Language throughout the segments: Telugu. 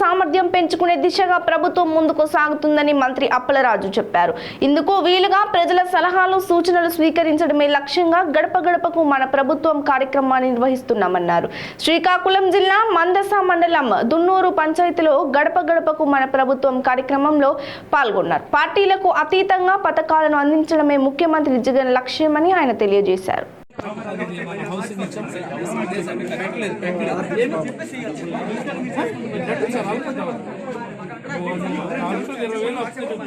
సామర్థ్యం పెంచుకునే దిశగా ప్రభుత్వం ముందుకు సాగుతుందని మంత్రి అప్పలరాజు చెప్పారు. ఇందుకు వీలుగా ప్రజల సలహాలు సూచనలు స్వీకరించడమే లక్ష్యంగా గడప గడపకు మన ప్రభుత్వం కార్యక్రమాన్ని నిర్వహిస్తున్నామన్నారు. శ్రీకాకుళం జిల్లా మందస మండలం దున్నూరు పంచాయతీలో గడప గడపకు మన ప్రభుత్వం కార్యక్రమంలో పాల్గొన్నారు. పార్టీలకు అతీతంగా పథకాలను అందించడమే ముఖ్యమంత్రి జగన్ లక్ష్యమని ఆయన తెలియజేశారు. హౌసింగ్ ఇచ్చాం ఇరవై వేలు అప్పు చెప్పుడు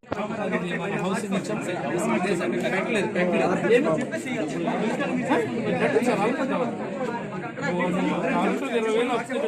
ఇది మన హౌసింగ్ ఇచ్చాం ఇరవై వేలు వస్తుంది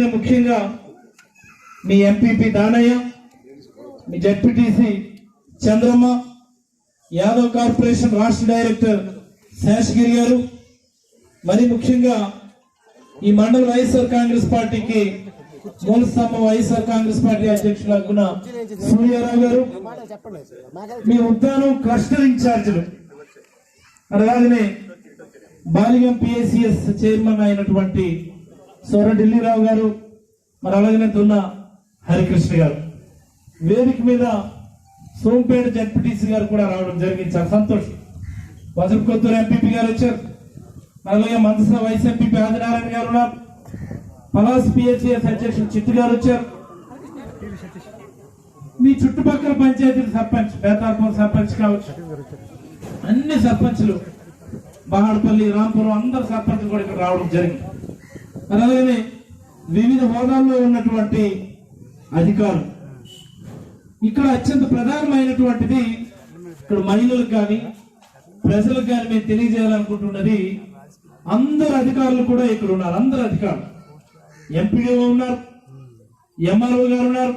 నేను ముఖ్యంగా మీ ఎంపీపీ దానయ్య మీ జడ్పీటీసీ చంద్రమ్మ యాదవ్ కార్పొరేషన్ రాష్ట్ర డైరెక్టర్ శేషగిరి గారు మరి ముఖ్యంగా ఈ మండల వైఎస్ఆర్ కాంగ్రెస్ పార్టీకి మూల స్తంభం వైఎస్ఆర్ కాంగ్రెస్ పార్టీ అధ్యక్షులు అగ్గున సూర్యారావు గారు మీ ఉద్యానం క్లస్టర్ ఇన్ఛార్జీలు అలాగనే బాలిగం పిఎస్సిఎస్ చైర్మన్ అయినటువంటి సోర ఢిల్లీరావు గారు మరి అలాగనే దున్న హరికృష్ణ గారు. వేదిక మీద సోంపేట జడ్పీటీసీ గారు కూడా రావడం జరిగింది. చాలా సంతోషం. వజరకొత్తూరు ఎంపీపీ గారు వచ్చారు. మరి అలాగే మందస వైస్ ఎంపీపీ ఆదినారాయణ గారు ఉన్నారు. పలాస్ పిహెచ్ఎస్ అధ్యక్షుడు చిట్టు గారు వచ్చారు. మీ చుట్టుపక్కల పంచాయతీల సర్పంచ్ బేతాల్పూర్ సర్పంచ్ కావచ్చు. అన్ని సర్పంచ్లు బహాడపల్లి రాంపురం అందరు సర్పంచ్లు కూడా ఇక్కడ రావడం జరిగింది. అలాగనే అలాగే వివిధ హోదాల్లో ఉన్నటువంటి అధికారులు. ఇక్కడ అత్యంత ప్రధానమైనటువంటిది ఇక్కడ మహిళలకు కానీ ప్రజలకు కానీ మేము తెలియజేయాలనుకుంటున్నది అందరు అధికారులు కూడా ఇక్కడ ఉన్నారు. అందరు అధికారులు. ఎంపీడీఓ ఉన్నారు ఎంఆర్ఓ గారు ఉన్నారు